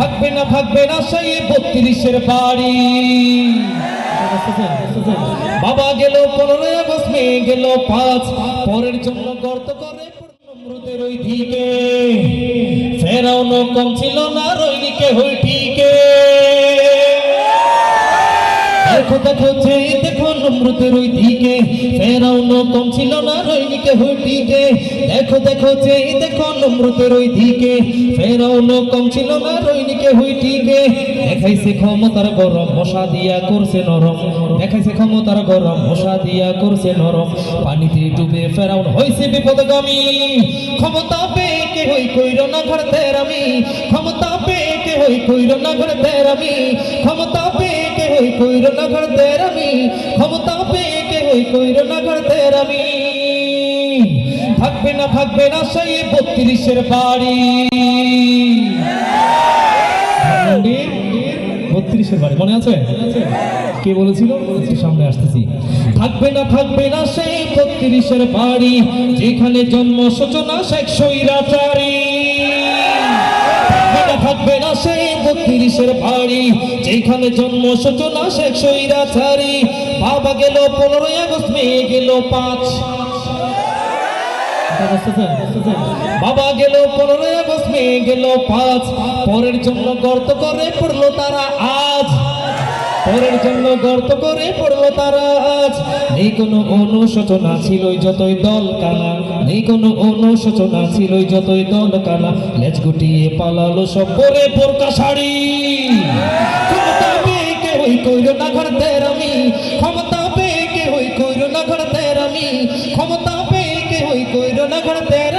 থাকবে না থাকবে না, সেই বত্রিশের বাড়ি। বাবা গেল পনেরোই আগস্ট গেল, পাঁচ। পরের জন্য গর্ত করে কম ছিল না রৈনিকে হই দেখো দেখো নমরুদের ওই দিকে। ফেরাউন কম ছিল না রৈনিকে হই ঠিকে দেখো দেখো যে দেখো নমরুদের ওই দিকে। ফেরাউন কম ছিল না হই ঠিকে দেখাইছে ক্ষমতার গরম, মশা দিয়া করছে নরম। দেখাইছে ক্ষমতার গরম, মশা দিয়া করছে নরম। পানিতে ডুবে ফেরাউন হইছে বিপদগামী। ক্ষমতা পেয়ে কে হই কইর না ঘর তেরামি। ক্ষমতা পেয়ে কে হই কইর না ঘর তেরামি। কইর না ক্ষমতা পেয়ে কে কইর না থাকবে না থাকবে না সেই বত্রিশের বাড়ি। বত্রিশের বাড়ি, মনে আছে? কে বলেছিল? সামনে আসতেছি। থাকবে না থাকবে না সেই বত্রিশের বাড়ি, যেখানে জন্ম সূচনা শেখ সৈরাচারী থাকবে না সেই বাড়ি যেখানে জন্ম সূচনা বাবা গেল পনেরোই আগস্ট, মেয়ে গেল পাঁচ। বাবা গেল পনেরোই আগস্ট, মেয়ে গেল পাঁচ। পরের জন্য গর্ত করে পড়ল তারা আজ। পরের জন্য গর্ত করে পড়ল তারা আজ। নেই কোনো অনুশোচনা ছিল যতই দল কানা। নেই কোনো অনুশোচনা ছিল যতই দল কানা। লেজ গুটিয়ে পালালো সব পরে পোরকা শাড়ি। ক্ষমতা পেয়ে কে হই কইর না ঘর তেরামি ক্ষমতা পেয়ে কে হই কইর না ঘর তেরামি ক্ষমতা পেয়ে কে হই কইর না ঘর তেরামি